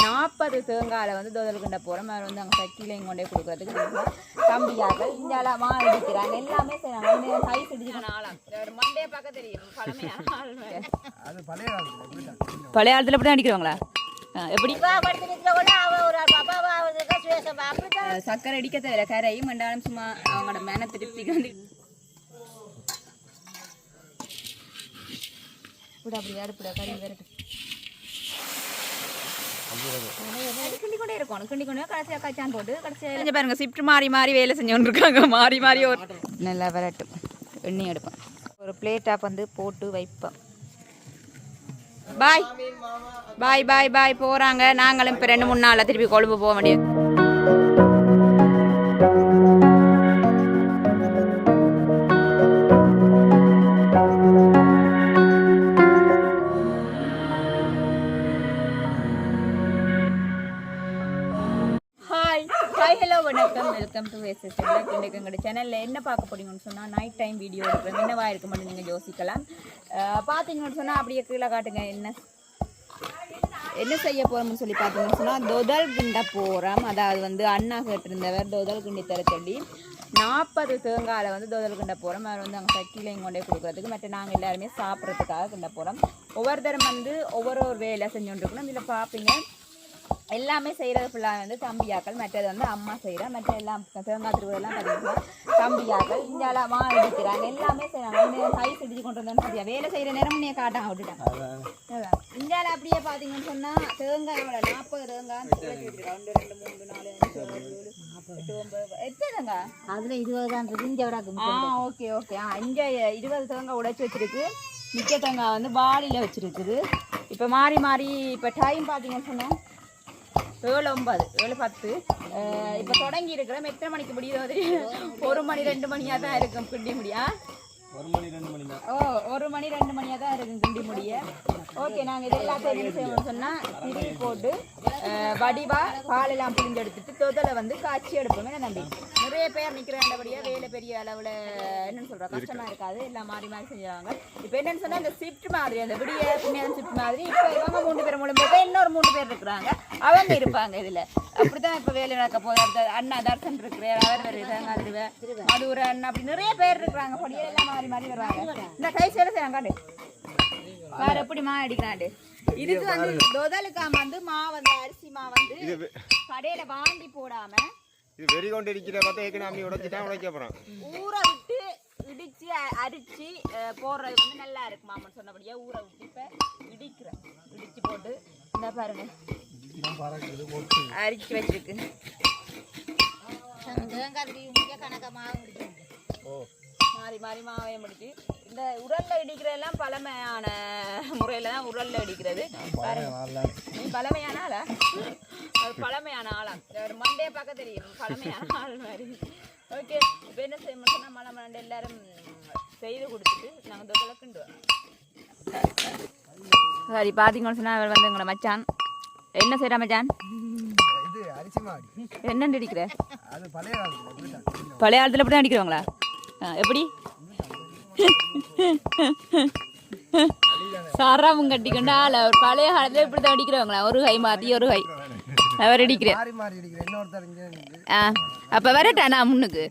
நாற்பது தேங்காயில் வந்து தோதல் கிண்ட போகிறோம் அவர் வந்து அங்கே சக்கிலையும் கொண்டே கொடுக்குறதுக்கு தம்பியாக்கள் இந்தியாவில் மா அடிக்கிறாங்க. எல்லாமே செய்கிறாங்க வந்து சைஸ் அடிச்சுக்கணும் ஆளாம் ஒரு மண்டே பார்க்க தெரியும். பழைய காலத்துல இப்படிதான். பழைய காலத்தில் இப்படி தான் அடிக்கிறவங்களா? ஆ, எப்படி? சக்கரை அடிக்க தேவையில்ல. கரையும் மண்டாலும் சும்மா அவங்களோட மேன திருப்திக்கு வந்து இப்படி அப்படி அடுப்புட கறி விரட்டு. கிண்டி கொண்டே இருக்கும். கிண்டி கொண்டே கடைசியாக காய்ச்சான் போட்டு கடைசியாக பாருங்க ஷிஃப்ட் மாறி மாறி வேலை செஞ்சோன்னு இருக்காங்க மாறி மாறி ஒரு நல்லா விரட்டும் எண்ணெய் எடுப்போம் ஒரு பிளேட்டாக வந்து போட்டு வைப்போம் பாய் பாய் பாய் பாய் போகிறாங்க நாங்களும் இப்போ ரெண்டு மூணு நாளில் திருப்பி கொழும்பு போக வேண்டியது. வெல்கம் டு எஸ்எஸ் இன்றைக்கு எங்களோட சேனலில் என்ன பார்க்க போறீங்கன்னு சொன்னால் நைட் டைம் வீடியோ எடுக்கிறோம் என்னவாக இருக்க மட்டும் நீங்கள் யோசிக்கலாம். பார்த்தீங்கன்னு சொன்னால் அப்படியே கீழே காட்டுங்க. என்ன என்ன செய்ய போகிறோம்னு சொல்லி பார்த்தீங்கன்னு சொன்னால் தொதல் கிண்ட போகிறோம் அதாவது வந்து அண்ணா கேட்டிருந்தவர் தொதல் கிண்டி தர சொல்லி நாற்பது தேங்காயில் வந்து தொதல் கிண்ட போகிறோம் அவர் வந்து அங்கே சட்டிலையும் கொண்டே கொடுக்குறதுக்கு மற்ற நாங்கள் எல்லாருமே சாப்பிட்றதுக்காக கிண்ட போகிறோம் ஒவ்வொருத்தரும் வந்து ஒவ்வொரு ஒரு வேலை செஞ்சுட்டு இருக்கணும் இதில் பார்ப்பீங்க எல்லாமே செய்கிறது ஃபுல்லாக வந்து தம்பியாக்கள். மற்றது வந்து அம்மா செய்கிறா மற்ற எல்லாம் தேங்காய் திருவிழெல்லாம் பார்த்தீங்கன்னா தம்பியாக்கள் இந்தியாவில் மா அடிக்கிறாங்க எல்லாமே செய்கிறாங்க வந்து சைஸ் கொண்டு வந்தோன்னு சரியா. வேலை செய்கிற நேரம் நீ காட்டாங்க விட்டுட்டாங்க இந்தியாவில் அப்படியே பார்த்தீங்கன்னு சொன்னால் தேங்காயோட நாற்பது தேங்காய். ஒன்று ரெண்டு மூணு நாலு அஞ்சு ஆறு ஏழு எட்டு ஒன்பது எத்தனை தேங்காய்? அதுல இருபது தான் இருக்கு இங்க விட ஆ ஓகே ஓகே. ஆ இங்கே இருபது தேங்காய் உடைச்சி வச்சிருக்கு. மிக்க தேங்காய் வந்து பாடியில் வச்சிருக்குது. இப்போ மாறி மாறி இப்போ டைம் பார்த்தீங்கன்னு சொன்னால் ஏழு ஒன்பது ஏழு பத்து இப்போ தொடங்கி இருக்கிறோம் எத்தனை மணிக்கு முடியுது ஒரு மணி ரெண்டு மணியாக தான் இருக்கும். பிடி முடியா? ஒரு மணி ரெண்டு மணி ஓ ஒரு மணி ரெண்டு மணியாக தான் இருக்கும் கிண்டி முடிய. ஓகே நாங்கள் இது எல்லாத்தையும் என்ன செய்வோம்னு சொன்னால் திரி போட்டு வடிவா பாலெல்லாம் பிழிஞ்சு எடுத்துட்டு தொதலை வந்து காய்ச்சி எடுப்போம். என்ன தம்பி? நிறைய பேர் நிற்கிறபடியாக வேலை பெரிய அளவில் என்னன்னு சொல்கிறோம் கஷ்டமாக இருக்காது. எல்லாம் மாறி மாறி செஞ்சுருவாங்க இப்போ என்னன்னு சொன்னால் இந்த ஷிஃப்ட் மாதிரி அந்த விடிய புண்ணியம் ஷிஃப்ட் மாதிரி இப்போ இவங்க மூணு பேர் மூணு பேர் இன்னொரு மூணு பேர் இருக்கிறாங்க. அவங்க இருப்பாங்க இதில். அப்படிதான் இப்போ வேலை நடக்க போகுது. அடுத்த அண்ணா தர்சன் இருக்கிறார் அவர் வருது மதுரை அண்ணா அப்படி நிறைய பேர் இருக்கிறாங்க. படியல் எல்லாம் மாறி மாறி வருவாங்க. இந்த கை சேலை செய்யலாம் காட்டு. வேற எப்படி மா அடிக்கிறாண்டு இதுக்கு வந்து தொதலுக்காம வந்து மா வந்து அரிசி மா வந்து கடையில வாங்கி போடாம இது வெறி கொண்டு இருக்கிற பார்த்தா ஏற்கனவே உடைச்சிட்டா உடைக்க போகிறான் ஊற விட்டு இடிச்சு அரிச்சு போடுறது வந்து நல்லா இருக்கு மாமன் சொன்னபடியா. ஊற விட்டு இப்ப இடிக்கிறேன். இடிச்சு போட்டு இந்த பாருங்க. அரிச்சு வச்சிருக்கு மாவு மாறி மாறி மாவையம் முடிச்சு இந்த உரல்ல இடிக்கிற எல்லாம் பழமையான முறையில தான் உரல்ல இடிக்கிறது நீ பழமையான ஆளா ஒரு பழமையான ஆளா ஒரு மண்டே பார்க்க தெரியும் பழமையான ஆள் மாதிரி ஓகே இப்போ என்ன செய்யணும் சொன்னா மழை மண்டை எல்லாரும் செய்து கொடுத்துட்டு நாங்கள் தொகலை கிண்டுவோம் சரி பார்த்தீங்கன்னு சொன்னா அவர் வந்து எங்களோட மச்சான் என்ன செய்யற மச்சான் இது அரிசி மாடி. என்ன அடிக்கிற? அது பழைய காலத்துல தான் அடிக்கிறவங்களா? எப்படி? சராமும் கட்டிக்கொண்டு ஆள ஒரு பழைய காலத்தில் இப்படி தான் அடிக்கிறவங்களா? ஒரு கை மாற்றி ஒரு கை. அவர் அடிக்கிறேன். ஆ அப்போ வரட்டா நான் முன்னுக்கு?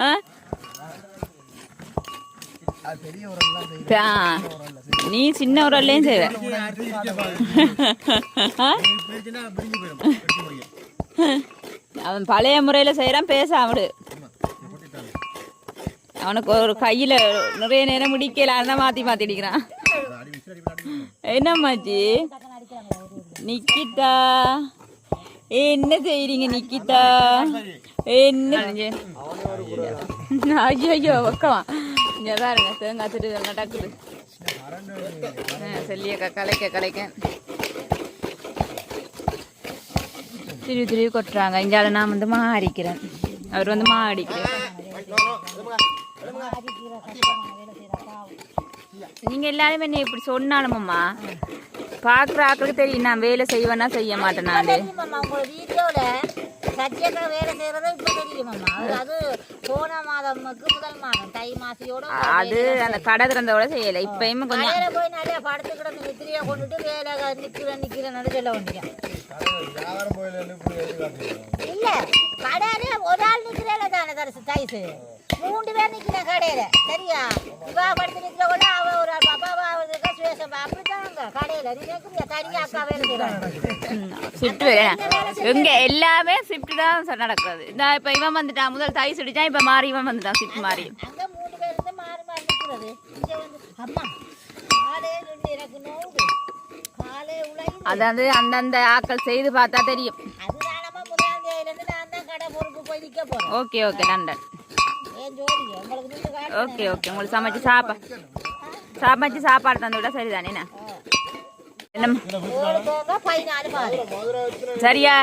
ஆ? நீ சின்ன உரல்லையும் செய்வ. அவன் பழைய முறையில் செய்கிறான் பேச அவடு அவனுக்கு ஒரு கையில் நிறைய நேரம் முடிக்கலாம் தான் மாற்றி மாற்றி அடிக்கிறான். என்னம்மாச்சி நிக்கிதா. என்ன செய்றீங்க நிக்கிதா? என்ன? ஐயோ ஐயோ வைக்கலாம் இங்கே பாருங்க தேங்காய் திரு நடக்குது செல்லியக்கா கலைக்க கலைக்க திருவி திருவி கொட்டுறாங்க. இங்கால நான் வந்து மா அடிக்கிறேன் அவர் வந்து மா அடிக்கிறேன் நீங்க எல்லாரும் என்ன இப்படி சொன்னாலுமம்மா பாக்குற ஆக்களுக்கு தெரியும். நான் வேலை செய்வேன்னா செய்ய மாட்டேன் நான். சத்தியக்கா வேலை செய்யறது இப்ப தெரியுமாம்மா அது போன மாதமுக்கு முதல் மாதம். தை மாசியோட அது அந்த கடை திறந்தோட செய்யலை. இப்பயுமே கொஞ்சம் வேலை போய் நிறைய படுத்து கிடந்து நித்திரியா கொண்டுட்டு வேலை நிக்கிறேன் நிக்கிறேன்னு சொல்ல வேண்டிய இல்ல கடையில ஒரு ஆள் நிக்கிறேல தானே தரிசு தைசு மூன்று பேர் நிக்கிறேன் கடையில. சரியா? இவா படுத்து கூட அவ ஒரு ஆள் பாப்பா அவ ஒரு இருக்கா, சுவேசம் அப்படித்தாங்க கடையில. நீ நிக்கிறியா தனியா அக்கா வேலை செய்யறாங்க ஷிஃப்ட் வேலை எங்க எல்லாமே ஷிஃப்ட் தான் சார் நடக்கிறது. இந்த இப்ப இவன் வந்துட்டான். முதல் தை சுடிச்சான் இப்ப மாறி இவன் வந்துட்டான். ஷிஃப்ட் மாறி. அங்க மூணு பேர் இருந்து மாறி மாறி நிக்கிறது. இங்க வந்து அம்மா காலே நின்று எனக்கு நோவுது காலே உழையுது அதாவது அந்தந்த ஆக்கள் செய்து பார்த்தா தெரியும். நான் தான் கடை பொறுப்பு போய் ஓகே ஓகே நின்று ஓகே ஓகே உங்களுக்கு சமைச்சு சாப்பா சமைச்சு சாப்பாடு தந்து விட சரிதானே என்ன? சரியா?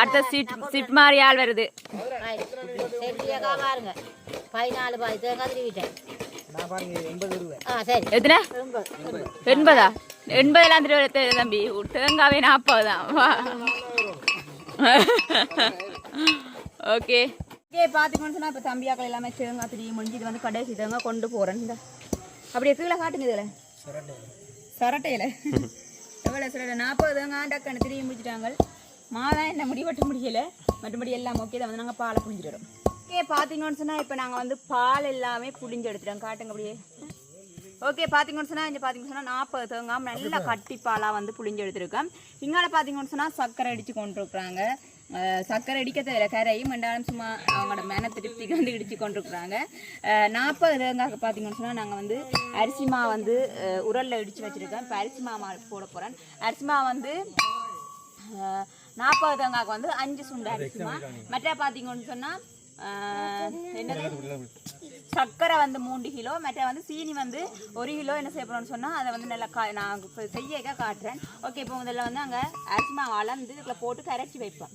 அடுத்த சீட் சீட் மாதிரி ஆள் வருது. எத்தனை? எண்பதா? எண்பதெல்லாம் திருவிழா தம்பி? தேங்காவே நாற்பது தான் வா. ஓகே ஓகே பார்த்துக்கணும்னு சொன்னால் இப்போ தம்பியாக்கள் எல்லாமே தேங்காய் திரி முடிஞ்சு இது வந்து கடைசி தேங்காய் கொண்டு போகிறேன் இந்த அப்படியே கீழே காட்டுங்க இதில். சரட்டையில். எவ்வளோ சில நாற்பது தேங்காய் டக்குன்னு திரிய முடிச்சிட்டாங்க மாதான் என்ன முடிவெட்ட முடியல. மற்றபடி எல்லாம் ஓகே தான். வந்து நாங்கள் பாலை புளிஞ்சிடுறோம் ஓகே பார்த்தீங்கன்னு சொன்னால் இப்போ நாங்கள் வந்து பால் எல்லாமே புளிஞ்சு எடுத்துட்டோம். காட்டுங்க அப்படியே. ஓகே பார்த்தீங்கன்னு சொன்னால் இங்கே பார்த்தீங்கன்னு சொன்னால் நாற்பது தேங்காய். நல்லா கட்டி பாலாக வந்து புளிஞ்சு எடுத்துருக்கேன் இங்கால பார்த்தீங்கன்னு சொன்னால் சர்க்கரை அடித்து கொண்டிருக்கிறாங்க அஹ் சர்க்கரை அடிக்க தேவையில்ல. கரையும் ரெண்டாலும் சும்மா அவங்களோட மன திருப்திக்கு வந்து இடிச்சு கொண்டிருக்கிறாங்க. நாற்பது தேங்காய்க்கு பார்த்தீங்கன்னு சொன்னால் நாங்கள் வந்து அரிசி மாவு வந்து உரலில் உரல்ல இடித்து வச்சுருக்கேன் இப்போ அரிசி மாவு போட போகிறேன் அரிசி மாவு வந்து நாற்பது தேங்காய்க்கு வந்து அஞ்சு சுண்டு அரிசி மா. மற்ற பார்த்தீங்கன்னு சொன்னால் என்னது? சர்க்கரை வந்து மூன்று கிலோ மற்ற வந்து சீனி வந்து ஒரு கிலோ என்ன செய்ய போறோம்னு சொன்னா அதை வந்து நல்லா கா நான் செய்யக்க செய்ய காட்டுறேன். ஓகே இப்போ முதல்ல வந்து அங்கே அரிசி மாவு அளந்து இதில் போட்டு கரைச்சி வைப்பேன்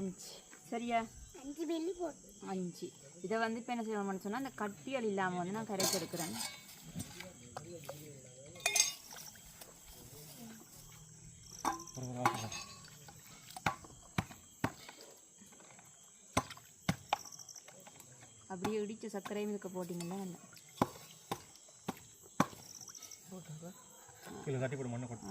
அஞ்சு. சரியா? அஞ்சு வெள்ளி போட்டு அஞ்சு. இதை வந்து இப்போ என்ன செய்யணும்னு சொன்னால் அந்த கட்டியல் இல்லாமல் வந்து நான் கரைச்சி எடுக்கிறேன். அப்படியே இடிச்ச சர்க்கரையும் இதுக்கு போட்டிங்கன்னா நல்லா தட்டி போடு மண்ணை கொட்டு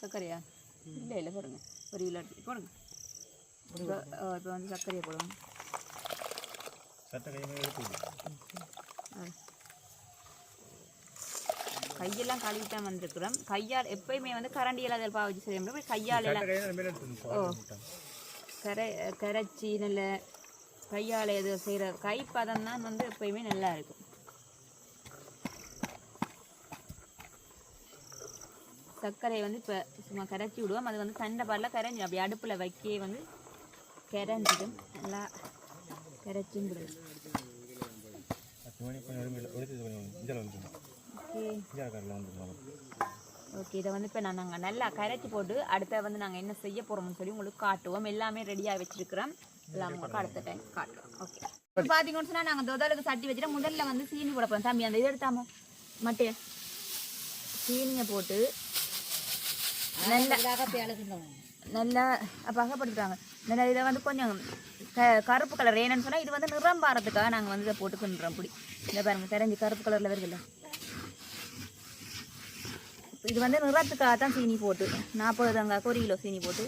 சர்க்கரையா? இல்லை இல்லை போடுங்க. ஒரு கிலோ போடுங்க. இப்போ இப்போ வந்து சர்க்கரையை போடுவோம். கையெல்லாம் கழுவிட்டு தான் வந்திருக்கிறோம். கையால் எப்பயுமே வந்து கரண்டியில் அதில் பாவச்சு செய்ய முடியும் கையால் எல்லாம் முட்டை. கரை கரைச்சி நல்ல கையால் எது செய்கிற கைப்பதம் தான் வந்து எப்பயுமே நல்லா இருக்கும். சர்க்கரையை வந்து இப்போ சும்மா கரைச்சி விடுவோம். அது வந்து சண்டை பாலில் கரைஞ்சி அப்படி அடுப்பில் வைக்க வந்து கரைஞ்சிடும் நல்லா கரைச்சும் விடுவோம். ஓகே. இதை வந்து இப்போ நான் நாங்கள் நல்லா கரைச்சி போட்டு அடுத்த வந்து நாங்கள் என்ன செய்ய போகிறோம்னு சொல்லி உங்களுக்கு காட்டுவோம். எல்லாமே ரெடியாக வச்சிருக்கிறோம். எல்லாம் உங்களுக்கு அடுத்த டைம் காட்டுறோம். ஓகே. பார்த்தீங்கன்னு சொன்னால் நாங்கள் தொதலுக்கு சட்டி வச்சுட்டு முதல்ல வந்து சீனி போட போகிறோம் தம்பி அந்த இது எடுத்தாமோ மட்டைய சீனியை போட்டு நல்லா. நல்லா பகப்படுத்துறாங்க நல்லா இதை வந்து கொஞ்சம் க கருப்பு கலர் ஏன்னு சொன்னால் இது வந்து நிறம் பாரத்துக்காக நாங்கள் வந்து இதை போட்டுக்கின்றோம் அப்படி இந்த பாருங்க தெரிஞ்சு கருப்பு கலரில் வருதுல்ல. இது வந்து நிறத்துக்காக தான் சீனி போட்டு நாற்பது தங்காக்கு ஒரு கிலோ சீனி போட்டு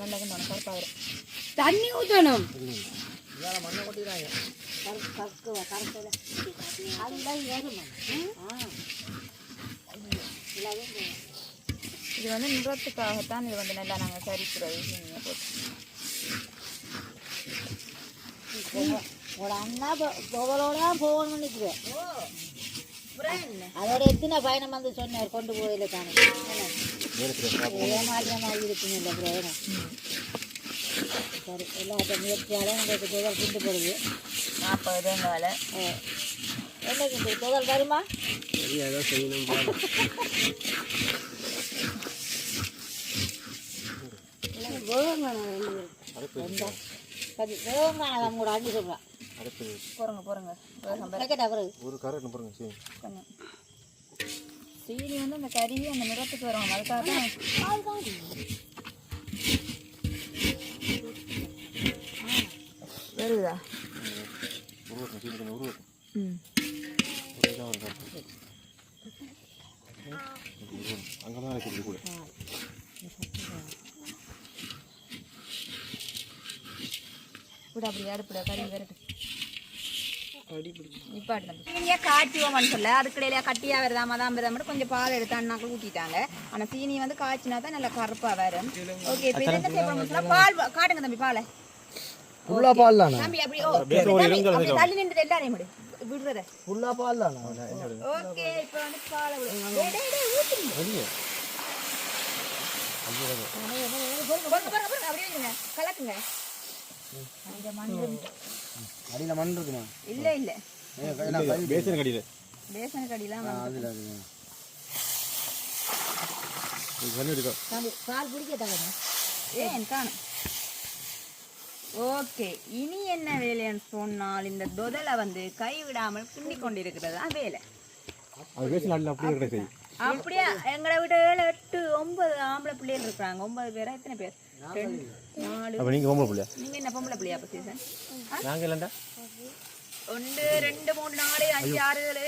நல்லா கொண்டு கருப்பா வரும் தண்ணி ஊற்றணும் இது வந்து நிறத்துக்காகத்தான் இது வந்து நல்லா நாங்கள் சரிக்கிறது நீங்கள் போட்டு. உங்களோட அண்ணா தான் போகணும்னு நிற்கிறேன் அதோட எத்தனை பயணம் வந்து சொன்னார்? கொண்டு போயில தானே. ஏமாற்ற மாதிரி இருக்குங்க இல்லை ப்ரோ சரி எல்லாத்த முயற்சியாலும் உங்களுக்கு புகழ் கொண்டு போடுது. நாற்பது தேங்காயில் என்னைக்கு இந்த புகழ் வருமா? செய்யணும் போல. சரி வேகம் காணாதான் கூட அண்ணி சொல்கிறான் போகிறங்க போகிறங்க பிறகு ஒரு கரெக்ட் பாருங்க சரி கொஞ்சம் சீனி. வந்து அந்த கருவி அந்த நிறத்துக்கு வரும். அதுக்காக தான் வருதா? உருவட்டும் சரி கொஞ்சம் உருவட்டும் ம். அங்கே தான் இருக்குது கூட. விட அப்படி அடுப்புட கறி வரட்டு. சீனியை காய்ச்சுவோம்னு சொல்ல அதுக்கிடையில கட்டியா வருதாம தான் வருதா மட்டும் கொஞ்சம் பால் எடுத்து அண்ணாக்கள் ஊற்றிட்டாங்க ஆனால் சீனி வந்து காய்ச்சினா தான் நல்லா கருப்பா வரும் ஓகே இப்போ என்ன செய்ய போறோம்னு சொன்னா பால் வ- காட்டுங்க தம்பி பாலை ஃபுல்லா பால் தானே தம்பி அப்படி ஓ அப்படி தள்ளி நின்று எல்லாரையும் விடு விடுறத ஃபுல்லா பால் தானே ஓகே இப்போ வந்து பாலை டேய், டேய், டேய், ஊத்துங்க. அப்படியே. கலக்குங்க அடியில் மண் இருக்குமா இல்ல இல்ல. பேசுகிற கடியில் பேசன வந்து அதில் அது பண்ணி இருக்கா? தம்பி பால் பிடிக்க தகவல் ஏன் காணும். ஓகே இனி என்ன வேலைன்னு சொன்னால் இந்த தொதலை வந்து கைவிடாமல் கிண்டி கொண்டிருக்கிறது தான் வேலை. அது அப்படியே கிடையாது அப்படியா? எங்களை விட ஏழு எட்டு ஒன்பது ஆம்பளை பிள்ளைகள் இருக்கிறாங்க. ஒன்பது பேரா? எத்தனை பேர்? அப்போ நீங்கள் பொம்பளை பிள்ளையா? நீங்க என்ன பொம்பளை பிள்ளையா அப்ப சீசன்? நாங்கள் இல்லைண்டா. ஒன்று ரெண்டு மூணு நாலு அஞ்சு ஆறு ஏழு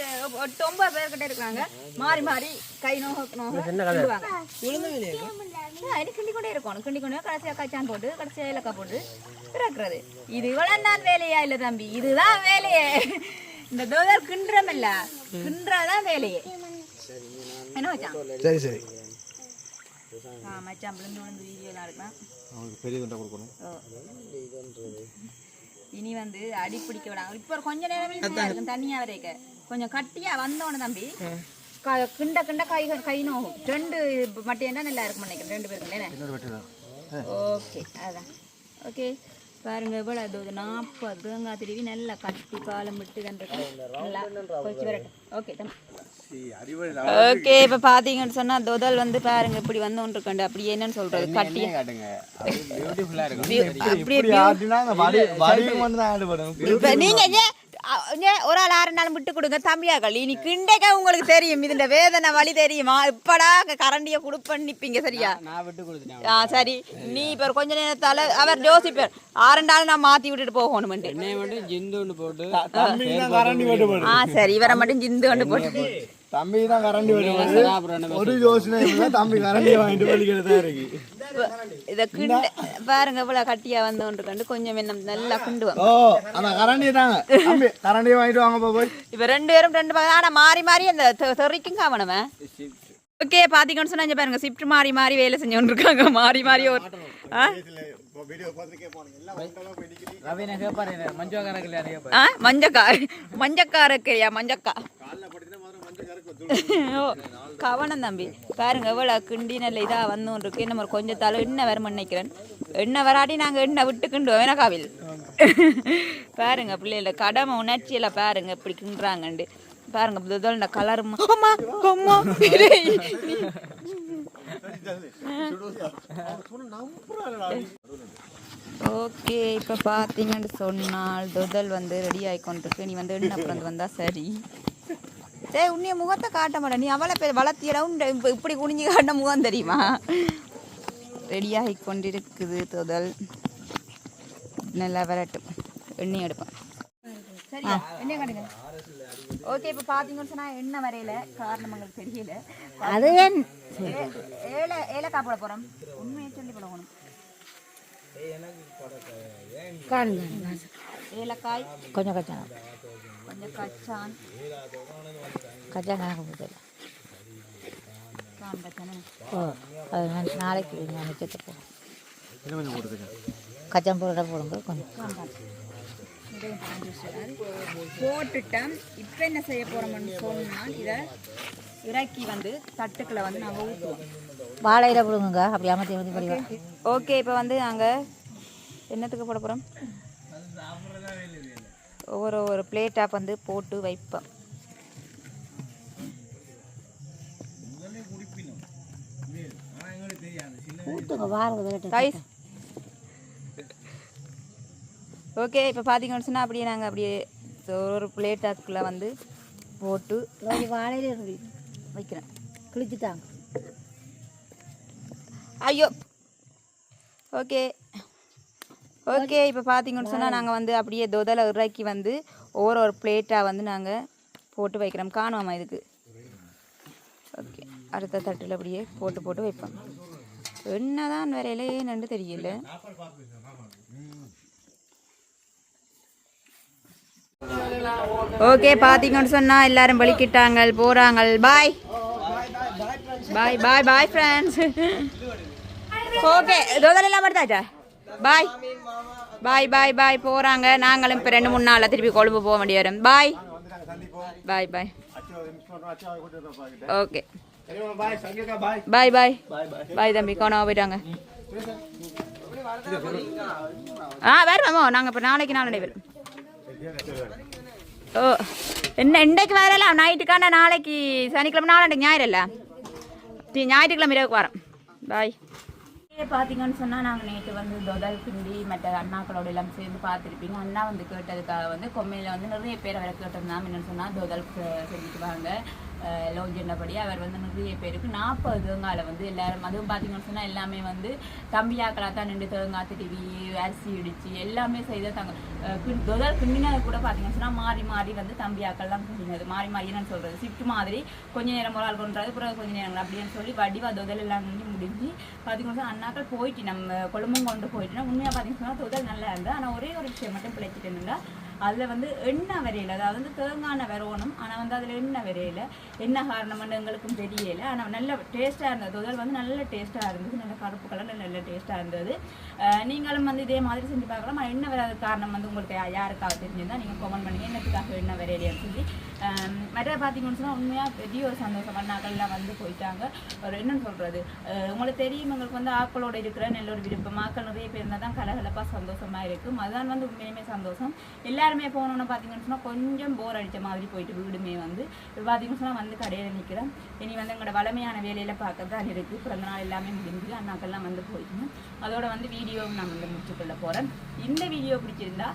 எட்டு ஒன்பது பேர்கிட்ட இருக்கிறாங்க. மாறி மாறி கை நோக நோக இது? கிண்டி கொண்டே இருக்கணும். கிண்டி கொண்டே கடைசியாக கச்சான் போட்டு கடைசியாக ஏலக்காய் போட்டு இறக்குறது இது இவ்வளவு தான் வேலையா இல்லை தம்பி? இதுதான் வேலையே. இந்த தோதர் கிண்டுறமில்ல. கிண்டுறதான் வேலையே. சரி சரி. அவங்களுக்கு பெரிய துண்டா கொடுக்கணும். இனி வந்து அடி பிடிக்க விடாங்க இப்போ ஒரு கொஞ்ச நேரம் இருக்கும் தண்ணியா வரைக்க. கொஞ்சம் கட்டியா வந்தோன்னு தம்பி. க- கிண்ட கிண்ட கை கை நோகும். ரெண்டு மட்டையண்டா நல்லா இருக்கும் நினைக்கிறேன் ரெண்டு பேருக்கு என்ன? இன்னொரு வெட்டு தான். ஓகே அதான். ஓகே. பாருங்க இவ்வளோ அது நாற்பது தேங்காய் திருவி நல்லா கட்டி காலம் விட்டு கண்டிருக்கு நல்லா ஓகே தம்பி. ஓகே இப்போ பார்த்தீங்கன்னு சொன்னால் தொதல் வந்து பாருங்க இப்படி வந்து ஒன்று கண்டு அப்படி என்னன்னு சொல்றது? கட்டி. காட்டுங்க. நீங்க ஒரு ஆள் ஆறு நாள் விட்டு கொடுங்க தம்பியாக்கள். இனி கிண்டைக்க உங்களுக்கு தெரியும். இதுல வேதனை வழி தெரியுமா? இப்படா கரண்டிய குடுப்பன்னு நிப்பீங்க சரியா? நான் விட்டு கொடுத்துட்டேன் ஆ சரி. நீ இப்ப கொஞ்ச நேரத்தால அவர் யோசிப்பார். ஆறு நாள் நான் மாத்தி விட்டுட்டு போடு. ஆ சரி. இவரை மட்டும் ஜிந்து கொண்டு போட்டு. தம்பி தான் கரண்டி போடு ஒரு யோசனை தம்பி கரண்டியை வாங்கிட்டு வலிக்கிறதா இருக்கு. இத கிண்ட பாருங்க இவ்வளவு கட்டியா வந்து ஒன்று கண்டு கொஞ்சம் என்ன நல்லா கிண்டுவோம். ஓ அந்த கரண்டி தாங்க. தம்பி கரண்டியை வாங்கிட்டு வாங்க போய். இப்ப ரெண்டு பேரும் ரெண்டு பக்கம் ஆனா மாறி மாறி அந்த தெறிக்கும் காவணவன் ஓகே பாத்தீங்கன்னு சொன்னா இங்க பாருங்க ஷிஃப்ட் மாறி மாறி வேலை செஞ்சோன்னு இருக்காங்க மாறி மாறி ஒரு ஆ? மஞ்சக்கா மஞ்சக்கா இருக்கையா மஞ்சக்கா? கவனம் தம்பி. பாருங்க எவ்வளோ கிண்டினல் இதாக வந்து இருக்கு நம்ம கொஞ்சம் தலை எண்ணெய் வர நினைக்கிறேன் எண்ணெய் வராடி நாங்கள் எண்ணெய் விட்டு கிண்டுவோம் வேணா காவில் பாருங்க பிள்ளைகள கடமை உணர்ச்சியில் பாருங்க இப்படி கிண்டுறாங்கண்டு பாருங்க முதல் இந்த கலர் அம்மா அம்மா. ஓகே இப்போ பார்த்தீங்கன்னு சொன்னால் தொதல் வந்து ரெடி ஆகிக்கொண்டிருக்கு நீ வந்து என்ன பிறந்து வந்தால் சரி. டேய் உன்னைய முகத்தை காட்ட மாட்டேன் நீ அவளை பேர் வளர்த்தியடவும் இப்போ இப்படி குனிஞ்சு காட்ட முகம் தெரியுமா? ரெடி ஆகி கொண்டிருக்குது தொதல். நல்லா வரட்டும். எண்ணெய் எடுப்பேன். சரியா? எண்ணெய் காட்டுங்க. ஓகே இப்போ பார்த்தீங்கன்னு சொன்னா எண்ணெய் வரையில காரணம் உங்களுக்கு தெரியல. அது ஏன் ஏ- ஏல ஏலக்காய் போட போறோம். உண்மையை சொல்லி காணுங்க. ஏலக்காய். கொஞ்சம் கொஞ்சம். கச்சான். கச்சான் கணக்கு போதில்ல ஓ அது நாளைக்கு நான் கொஞ்சம் போட்டுருக்கேன் கச்சான் போட போடுங்க கொஞ்சம். போட்டுட்டேன். இப்போ என்ன செய்ய போறோம்னு சொன்னால் இதை இறக்கி வந்து தட்டுக்களை வந்து நாங்கள் ஊற்றுவோம். வாழையில போடுங்க அப்படி அமர்த்தி படிவா. ஓகே இப்போ வந்து நாங்கள் என்னத்துக்கு போட போகிறோம் ஒவ்வொரு ஒவ்வொரு பிளேட்டாக வந்து போட்டு ரைஸ் ஓகே இப்போ பார்த்தீங்கன்னு சொன்னால் அப்படியே நாங்கள் அப்படியே ஒரு ஒரு பிளேட்டாக்குள்ளே வந்து போட்டு வாழையில வைக்கிறேன். கிழிச்சுட்டாங்க. ஐயோ. ஓகே ஓகே இப்போ பார்த்தீங்கன்னு சொன்னால் நாங்கள் வந்து அப்படியே தொதலை இறக்கி வந்து ஒவ்வொரு ஒரு பிளேட்டாக வந்து நாங்கள் போட்டு வைக்கிறோம். காணுவோம்மா இதுக்கு? ஓகே அடுத்த தட்டில் அப்படியே போட்டு போட்டு வைப்போம். என்னதான் வரையில ஏன்னு தெரியல. ஓகே பார்த்தீங்கன்னு சொன்னால் எல்லாரும் வலிக்கிட்டாங்க போகிறாங்க பாய் பாய் பாய் பாய் ஃப்ரெண்ட்ஸ் ஓகே தோதல் எல்லாம் வருதாச்சா பாய் பாய் பாய் பாய் போகிறாங்க நாங்களும் இப்போ ரெண்டு மூணு நாளில் திருப்பி கொழும்பு போக வேண்டிய வரும். பாய் பாய் பாய் ஓகே பாய் பாய் பாய் பாய் தம்பி. கோணவா போயிட்டாங்க. ஆ வருவோமோ நாங்கள் இப்போ நாளைக்கு நாளடை வரும் ஓ என்ன இன்றைக்கு வரலாம் நைட்டுக்கான நாளைக்கு சனிக்கிழமை நாளைக்கு ஞாயிறு இல்லை? ஞாயிற்றுக்கிழமை இரவுக்கு வரோம். பாய் பார்த்தீங்கன்னு சொன்னால் நாங்கள் நேற்று வந்து தொதல் கிண்டி மற்ற அண்ணாக்களோட எல்லாம் சேர்ந்து பார்த்துருப்பீங்க அண்ணா வந்து கேட்டதுக்காக வந்து கொம்மையில் வந்து நிறைய பேர் அவரை கேட்டிருந்தாங்க. என்னென்னு சொன்னால் தொதல் செ- செஞ்சுட்டு வாங்க. லோஞ்சன்னபடி அவர் வந்து நிறைய பேருக்கு நாற்பது தேங்காயில் வந்து எல்லாரும் அதுவும் பார்த்தீங்கன்னு சொன்னால் எல்லாமே வந்து தம்பியாக்களாக தான் நின்று தேங்காய் திருவி அரிசி இடிச்சு எல்லாமே செய்த தாங்க அஹ் தொதல் கிண்டினது கூட பார்த்தீங்கன்னு சொன்னால் மாறி மாறி வந்து தம்பியாக்கள்லாம் கிண்டினது மாறி மாறி என்னன்னு சொல்கிறது ஷிஃப்ட் மாதிரி கொஞ்ச நேரம் ஒரு ஆள் கொண்டாது பிறகு கொஞ்ச நேரம் அப்படின்னு சொல்லி வடிவா தொதல் எல்லாம் கிண்டி முடிஞ்சு பார்த்தீங்கன்னு சொன்னால் அண்ணாக்கள் போயிட்டு நம்ம கொழும்பும் கொண்டு போயிட்டுனா உண்மையாக பார்த்தீங்கன்னு சொன்னால் தொதல் நல்லா இருந்தால் ஆனால் ஒரே ஒரு விஷயம் மட்டும் பிழைச்சிட்டு இருந்தால் அதில் வந்து எண்ணெய் வரையில. அதாவது வந்து தேங்காய் வரணும் ஆனால் வந்து அதில் எண்ணெய் வரையில. என்ன காரணம்னு எங்களுக்கும் தெரியல. ஆனால் நல்ல டேஸ்ட்டாக இருந்தது. முதல் வந்து நல்ல டேஸ்ட்டாக இருந்தது. நல்ல கருப்பு கலரில் நல்ல டேஸ்ட்டாக இருந்தது. நீங்களும் வந்து இதே மாதிரி செஞ்சு பார்க்கலாம் எண்ணெய் வராத காரணம் வந்து உங்களுக்கு யாருக்காக தெரிஞ்சிருந்தால் நீங்கள் கமெண்ட் பண்ணுங்க. என்னத்துக்காக எண்ணெய் வரையிலைன்னு சொல்லி. மற்ற பார்த்தீங்கன்னு சொன்னால் உண்மையாக பெரிய ஒரு சந்தோஷம். அண்ணாக்கள்லாம் வந்து போயிட்டாங்க. ஒரு என்னன்னு சொல்கிறது உங்களுக்கு தெரியும் எங்களுக்கு வந்து ஆக்களோட இருக்கிற நல்ல ஒரு விருப்பம். ஆக்கள் நிறைய பேர் இருந்தால் தான் கலகலப்பாக சந்தோஷமாக இருக்கும். அதுதான் வந்து உண்மையுமே சந்தோஷம். எல்லாருமே போனோன்னு பார்த்தீங்கன்னு சொன்னால் கொஞ்சம் போர் அடித்த மாதிரி போயிட்டு வீடுமே வந்து. இப்போ பார்த்தீங்கன்னு சொன்னால் வந்து கடையில் நிற்கிறேன் இனி வந்து எங்களோட வளமையான வேலையில் பார்க்க தான் இருக்குது பிறந்த நாள் எல்லாமே முடிஞ்சு அண்ணாக்கள்லாம் வந்து போயிட்டுங்க அதோட வந்து வீடியோவும் நான் வந்து முடிச்சுக்கொள்ள போகிறேன் இந்த வீடியோ பிடிச்சிருந்தா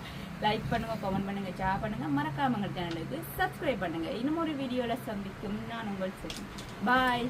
லைக் பண்ணுங்கள் கமெண்ட் பண்ணுங்கள் ஷேர் பண்ணுங்கள் மறக்காம எங்கள் சேனலுக்கு சப்ஸ்கிரைப் பண்ணுங்கள் இன்னும் ஒரு வீடியோவில் சந்திக்கும். நான் உங்கள் பாய்